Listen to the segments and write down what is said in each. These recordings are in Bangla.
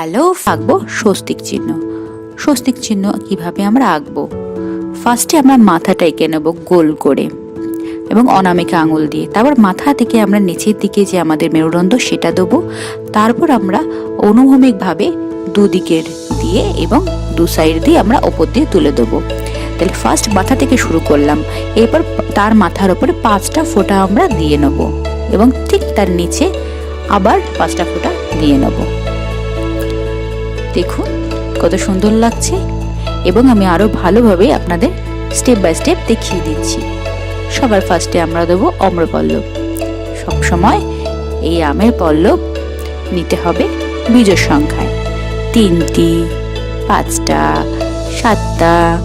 হ্যালো আঁকবো স্বস্তিক চিহ্ন। স্বস্তিক চিহ্ন কীভাবে আমরা আঁকবো? ফার্স্টে আমরা মাথাটা এঁকে নেব গোল করে এবং অনামিকা আঙুল দিয়ে। তারপর মাথা থেকে আমরা নিচের দিকে যে আমাদের মেরুদণ্ড, সেটা দেবো। তারপর আমরা অনুভূমিকভাবে দুদিকের দিয়ে এবং দু সাইড দিয়ে আমরা ওপর দিয়ে তুলে দেবো। তাহলে ফার্স্ট মাথা থেকে শুরু করলাম। এরপর তার মাথার ওপরে পাঁচটা ফোঁটা আমরা দিয়ে নেব এবং ঠিক তার নিচে আবার পাঁচটা ফোঁটা দিয়ে নেব। দেখুন, কত সুন্দর লাগছে এবং আমি আরও ভালোভাবে আপনাদের স্টেপ বাই স্টেপ দেখিয়ে দিচ্ছি। সবার ফার্স্টে আমরা দেবো অম্রপল্লব। সবসময় এই আমের পল্লব নিতে হবে বীজের সংখ্যায়। তিনটি, পাঁচটা, সাতটা,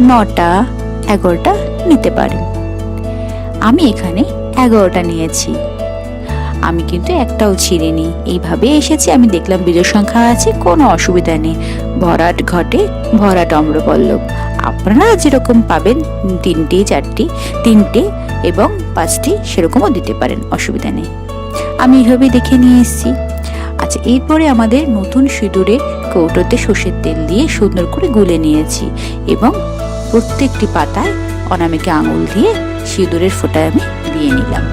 নটা, এগারোটা নিতে পারেন। আমি এখানে এগারোটা নিয়েছি। আমি কিন্তু একটাও ছিঁড়িনি। এইভাবে এসেছি, আমি দেখলাম বীজের সংখ্যা আছে, কোনো অসুবিধা নেই। ভরাট ঘটে, ভরাট অম্রপল্লব। আপনারা যেরকম পাবেন, তিনটি, চারটি, তিনটে এবং পাঁচটি সেরকমও দিতে পারেন, অসুবিধা নেই। আমি এইভাবে দেখে নিয়ে এসেছি। আচ্ছা এরপরে আমাদের নতুন সিঁদুরে কৌটোতে সর্ষের তেল দিয়ে সুন্দর করে গুলে নিয়েছি এবং প্রত্যেকটি পাতায় অনামিকা আঙুল দিয়ে সিঁদুরের ফোঁটায় আমি দিয়ে নিলাম।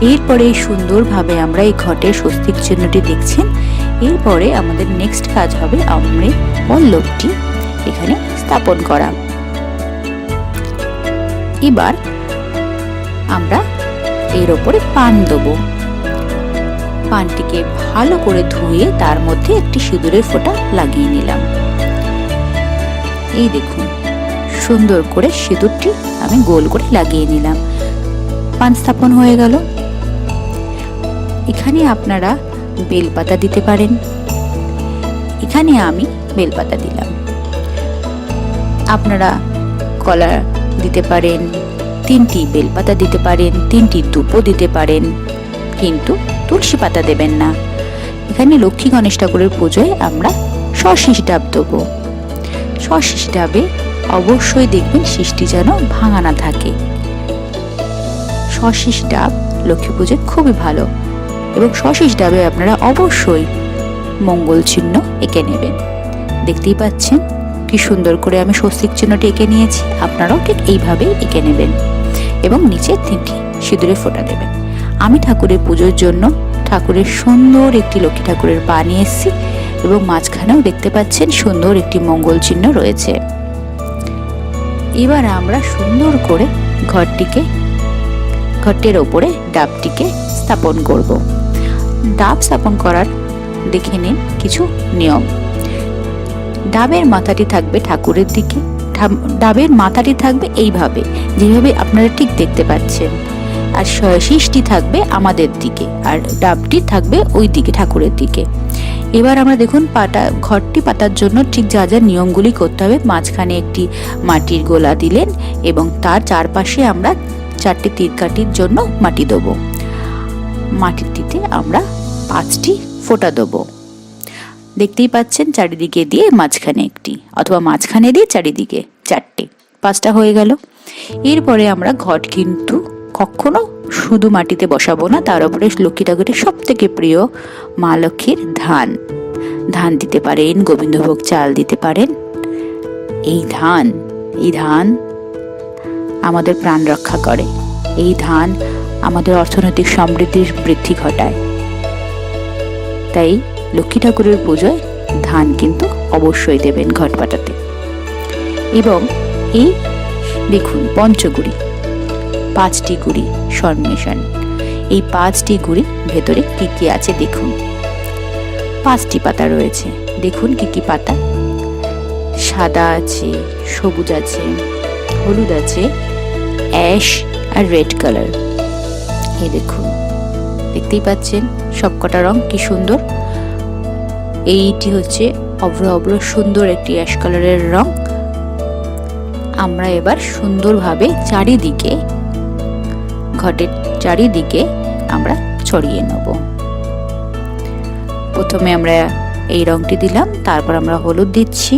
এরপরে সুন্দরভাবে আমরা এই ঘটের স্বস্তিক চিহ্নটি দেখছেন এরপরে আমাদের নেক্সট কাজ হবে আমরা পল্লবটি এখানে স্থাপন করা। এবার আমরা এর ওপরে পান দেবো। পানটিকে ভালো করে ধুয়ে তার মধ্যে একটি সিঁদুরের ফোঁটা লাগিয়ে নিলাম। এই দেখুন, সুন্দর করে সিঁদুরটি আমি গোল করে লাগিয়ে নিলাম। পান স্থাপন হয়ে গেল। এখানে আপনারা বেলপাতা দিতে পারেন। এখানে আমি বেলপাতা দিলাম। আপনারা কলা দিতে পারেন, তিনটি বেলপাতা দিতে পারেন, তিনটি দুপো দিতে পারেন, কিন্তু তুলসী পাতা দেবেন না। এখানে লক্ষ্মী গণেশ ঠাকুরের পুজোয় আমরা সশিস ডাব দেবো। সশিস ডাবে অবশ্যই দেখবেন সৃষ্টি যেন ভাঙা না থাকে। সশিস ডাব লক্ষ্মী পুজোয় খুবই ভালো। এবং সশেষ ডাবে আপনারা অবশ্যই মঙ্গল চিহ্ন এঁকে নেবেন। দেখতেই পাচ্ছেন কি সুন্দর করে আমি স্বস্তিক চিহ্নটি এঁকে নিয়েছি। আপনারাও ঠিক এইভাবেই এঁকে নেবেন এবং নিচে তিনটি সিঁদুরে ফোটা দেবেন। আমি ঠাকুরের পুজোর জন্য ঠাকুরের সুন্দর একটি লক্ষ্মী ঠাকুরের পা নিয়ে এসেছি এবং মাঝখানেও দেখতে পাচ্ছেন সুন্দর একটি মঙ্গল চিহ্ন রয়েছে। এবার আমরা সুন্দর করে ঘরটিকে, ঘরটির ওপরে ডাবটিকে স্থাপন করব। ডাব স্থাপন করার দেখে নিন কিছু নিয়ম। ডাবের মাথাটি থাকবে ঠাকুরের দিকে। ডাবের মাথাটি থাকবে এইভাবে, যেভাবে আপনারা ঠিক দেখতে পাচ্ছেন। আর শীষটি থাকবে আমাদের দিকে, আর ডাবটি থাকবে ওই দিকে, ঠাকুরের দিকে। এবার আমরা দেখুন পাটা, ঘরটি পাতার জন্য ঠিক যা যা নিয়মগুলি করতে হবে। মাঝখানে একটি মাটির গোলা দিলেন এবং তার চারপাশে আমরা চারটি তীরকাঠির জন্য মাটি দেবো। মাটিটিতে আমরা পাঁচটি ফোঁটা দেবো। দেখতেই পাচ্ছেন চারিদিকে দিয়ে মাঝখানে একটি, অথবা মাঝখানে দিয়ে চারিদিকে চারটে, পাঁচটা হয়ে গেল। এরপরে আমরা ঘট কিন্তু কখনো শুধু মাটিতে বসাবো না, তার উপরে লক্ষ্মী ঠাকুরের সব থেকে প্রিয় মা লক্ষ্মীর ধান। ধান দিতে পারেন, গোবিন্দভোগ চাল দিতে পারেন। এই ধান এই ধান আমাদের প্রাণ রক্ষা করে। এই ধান আমাদের অর্থনৈতিক সমৃদ্ধির বৃদ্ধি ঘটায়। তাই লক্ষ্মী ঠাকুরের পুজোয় ধান কিন্তু অবশ্যই দেবেন ঘট পাটাতে এবং এই দেখুন, পঞ্চগুড়ি, পাঁচটি গুড়ি সন্মিশন এই পাঁচটি গুড়ি ভেতরে কি কি আছে দেখুন। পাঁচটি পাতা রয়েছে। দেখুন কি কি পাতা। সাদা আছে, সবুজ আছে, হলুদ আছে, অ্যাশ আর রেড কালার। এই দেখুন। দেখতেই পাচ্ছেন সবকটা রং কি সুন্দর। এইটি হচ্ছে অভ্র অভ্র সুন্দর একটি অ্যাশ কালারের রং। আমরা এবার সুন্দরভাবে চারিদিকে, ঘটের চারিদিকে আমরা ছড়িয়ে নেব। প্রথমে আমরা এই রংটি দিলাম, তারপর আমরা হলুদ দিচ্ছি।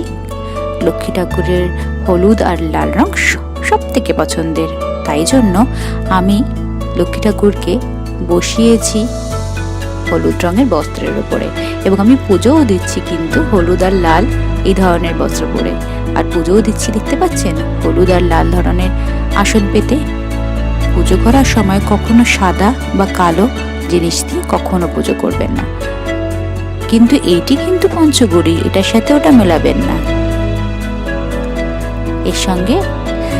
লক্ষ্মী ঠাকুরের হলুদ আর লাল রং সব থেকে পছন্দের। তাই জন্য আমি লক্ষ্মী ঠাকুরকে বসিয়েছি হলুদ রঙের বস্ত্রের উপরে। এবং আমি পুজোও দিচ্ছি কিন্তু হলুদ আর লাল এই ধরনের বস্ত্র পরে। আর পুজোও দিচ্ছি, দেখতে পাচ্ছেন? হলুদ আর লাল ধরনের আসন পেতে। পুজো করার সময় কখনো সাদা বা কালো জিনিস দিয়ে কখনো পুজো করবেন না। কিন্তু এইটি কিন্তু পঞ্চগড়ি, এটার সাথে ওটা মেলাবেন না। এর সঙ্গে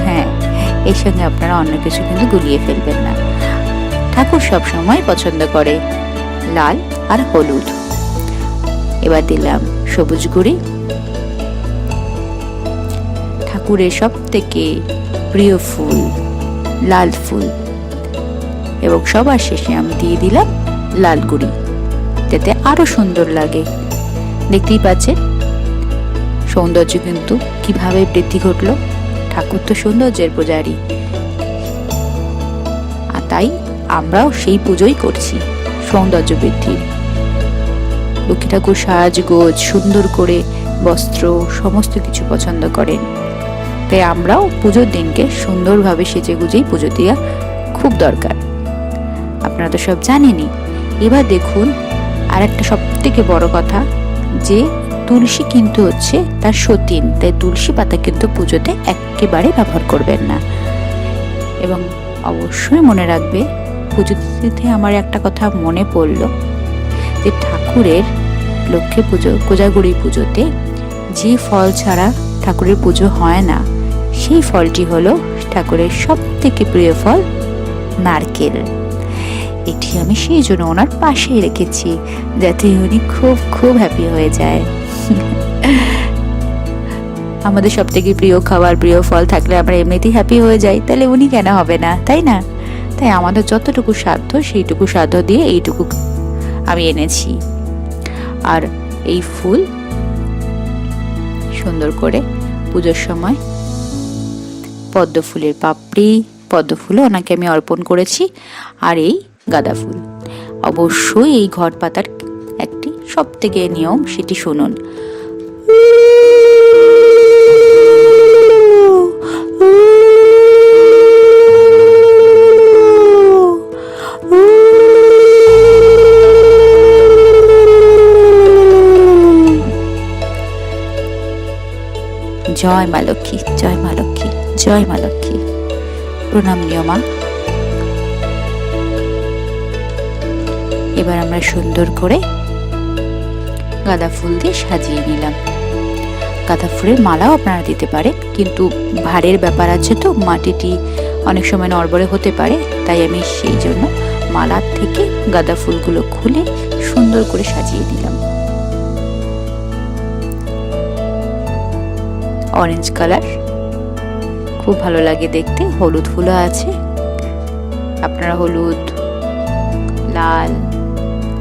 হ্যাঁ এর সঙ্গে আপনারা অন্য কিছু কিন্তু গুলিয়ে ফেলবেন না। ঠাকুর সব সময় পছন্দ করে। লাল আর হলুদ। এবার দিলাম সবুজ গুড়ি। ঠাকুরের সব থেকে প্রিয় ফুল লাল ফুল। এবং সবার শেষে আমি দিয়ে দিলাম লাল গুড়ি। যাতে আরও সুন্দর লাগে। দেখতেই পাচ্ছেন? সৌন্দর্য কিন্তু কীভাবে বৃদ্ধি ঘটলো। ঠাকুর তো সৌন্দর্যের পূজারী। আমরাও সেই পুজোই করছি। সৌন্দর্য বৃদ্ধির লক্ষ্মী ঠাকুর সাজগোজ, সুন্দর করে বস্ত্র, সমস্ত কিছু পছন্দ করেন। তাই আমরাও পুজোর দিনকে সুন্দরভাবে সেজে গুজেই পুজো দেওয়া খুব দরকার। আপনারা তো সব জানেনই। এবার দেখুন আর একটা সব থেকে বড় কথা, যে তুলসী কিন্তু হচ্ছে তার সতীন, তাই তুলসী পাতা কিন্তু পুজোতে একেবারে ব্যবহার করবেন না। এবং অবশ্যই মনে রাখবে পুজো দিতে আমার একটা কথা মনে পড়ল যে ঠাকুরের লক্ষ্মী পুজো কোজাগুড়ি পুজোতে যে ফল ছাড়া ঠাকুরের পুজো হয় না, সেই ফলটি হলো ঠাকুরের সব থেকে প্রিয় ফল নারকেল। এটি আমি সেই জন্য ওনার পাশে রেখেছি, যাতে উনি খুব খুব হ্যাপি হয়ে যায়। আমাদের সব থেকে প্রিয় খাবার, প্রিয় ফল থাকলে আমরা এমনিতেই হ্যাপি হয়ে যাই, তাহলে উনি কেন হবে না, তাই না? তাই আমাদের যতটুকু সাধ্য সেইটুকু সাধ্য দিয়ে এইটুকু আমি এনেছি। আর এই ফুল সুন্দর করে পুজোর সময় পদ্ম ফুলের পাপড়ি, পদ্ম ফুলও ওনাকে আমি অর্পণ করেছি আর এই গাঁদা ফুল। অবশ্যই এই ঘট পাতার একটি সব থেকে নিয়ম সেটি শুনুন। জয় মা লক্ষ্মী, জয় মা লক্ষ্মী, জয় মা লক্ষ্মী। প্রণাম নিয়মা এবার আমরা সুন্দর করে গাঁদা ফুল দিয়ে সাজিয়ে নিলাম। গাঁদা ফুলের মালাও আপনারা দিতে পারে কিন্তু ভারের ব্যাপার আছে তো, মাটিটি অনেক সময় নড়বড়ে হতে পারে, তাই আমি সেই জন্য মালার থেকে গাঁদা ফুলগুলো খুলে সুন্দর করে সাজিয়ে দিলাম। অরেঞ্জ কালার খুব ভালো লাগে দেখতে, হলুদ ফুলও আছে। আপনারা হলুদ, লাল,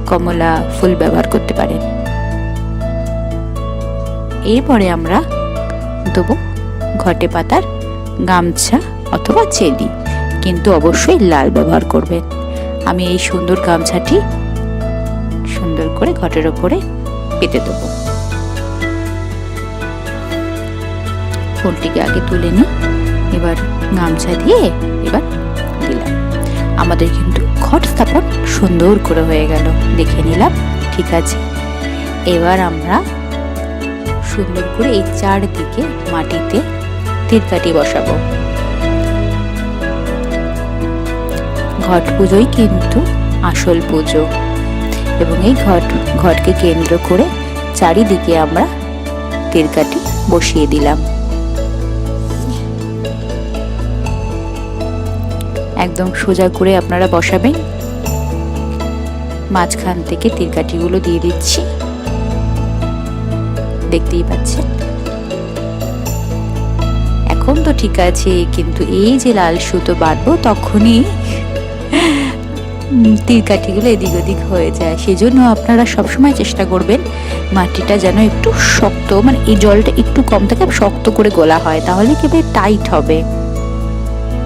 কমলা ফুল ব্যবহার করতে পারেন। এরপরে আমরা দেবো ঘটে পাতার গামছা অথবা চেলি, কিন্তু অবশ্যই লাল ব্যবহার করবেন। আমি এই সুন্দর গামছাটি সুন্দর করে ঘটের ওপরে পেতে দেবো। ফুলটিকে আগে তুলে নিই, এবার গামছা দিয়ে এবার দিলাম। আমাদের কিন্তু ঘট স্থাপন সুন্দর করে হয়ে গেল, দেখে নিলাম, ঠিক আছে। এবার আমরা সুন্দর করে এই চারদিকে মাটিতে তিরকাটি বসাবো। ঘট পুজোই কিন্তু আসল পুজো এবং এই ঘট, ঘটকে কেন্দ্র করে চারিদিকে আমরা তিরকাটি বসিয়ে দিলাম। একদম সোজা করে আপনারা বসাবেন। মাঝখান থেকে তিরকাঠিগুলো দিয়ে দিচ্ছি। দেখতেই পাচ্ছেন? এখন তো ঠিক আছে, কিন্তু এই যে লাল সুতো বাঁধবো, তখনই তীরকাঠিগুলো এদিক ওদিক হয়ে যায়। সেজন্য আপনারা সবসময় চেষ্টা করবেন মাটিটা যেন একটু শক্ত মানে এই জলটা একটু কম থাকে, শক্ত করে গোলা হয়, তাহলে কেবল টাইট হবে।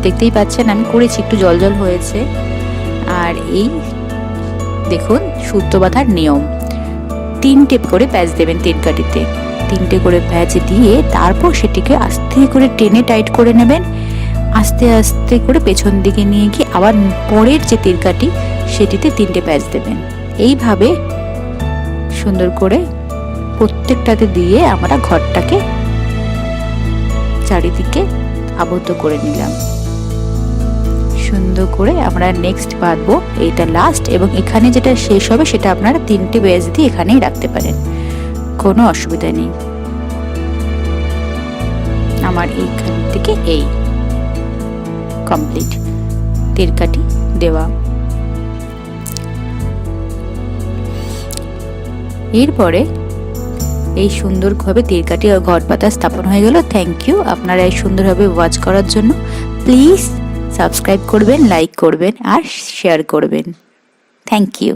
দেখতেই পাচ্ছেন, আমি করেছি, একটু জল জল হয়েছে। আর এই দেখুন, সুতো বাঁধার নিয়ম। তিনটে করে প্যাচ দেবেন তিন তিনটে করে প্যাচ দিয়ে তারপর সেটিকে আস্তে করে টেনে টাইট করে নেবেন। আস্তে আস্তে করে পেছন দিকে নিয়ে গিয়ে আবার পরের যে তিরকাটি সেটিতে তিনটে প্যাচ দেবেন। এইভাবে সুন্দর করে প্রত্যেকটাতে দিয়ে আমরা ঘরটাকে চারিদিকে আবদ্ধ করে নিলাম। সুন্দর করে আমরা নেক্সট বাঁধবো এইটা লাস্ট এবং এখানে যেটা শেষ হবে সেটা আপনারা তিনটে বেজ দিয়ে এখানেই রাখতে পারেন। কোনো অসুবিধা নেই। আমার এইখান থেকে এই। কমপ্লিট তেরকাটি দেওয়া। এরপরে এই সুন্দরভাবে তিরকাটি আর ঘর পাতা স্থাপন হয়ে গেল। থ্যাংক ইউ আপনারা এই সুন্দরভাবে ওয়াচ করার জন্য। প্লিজ সাবস্ক্রাইব করবেন লাইক করবেন আর শেয়ার করবেন। Thank you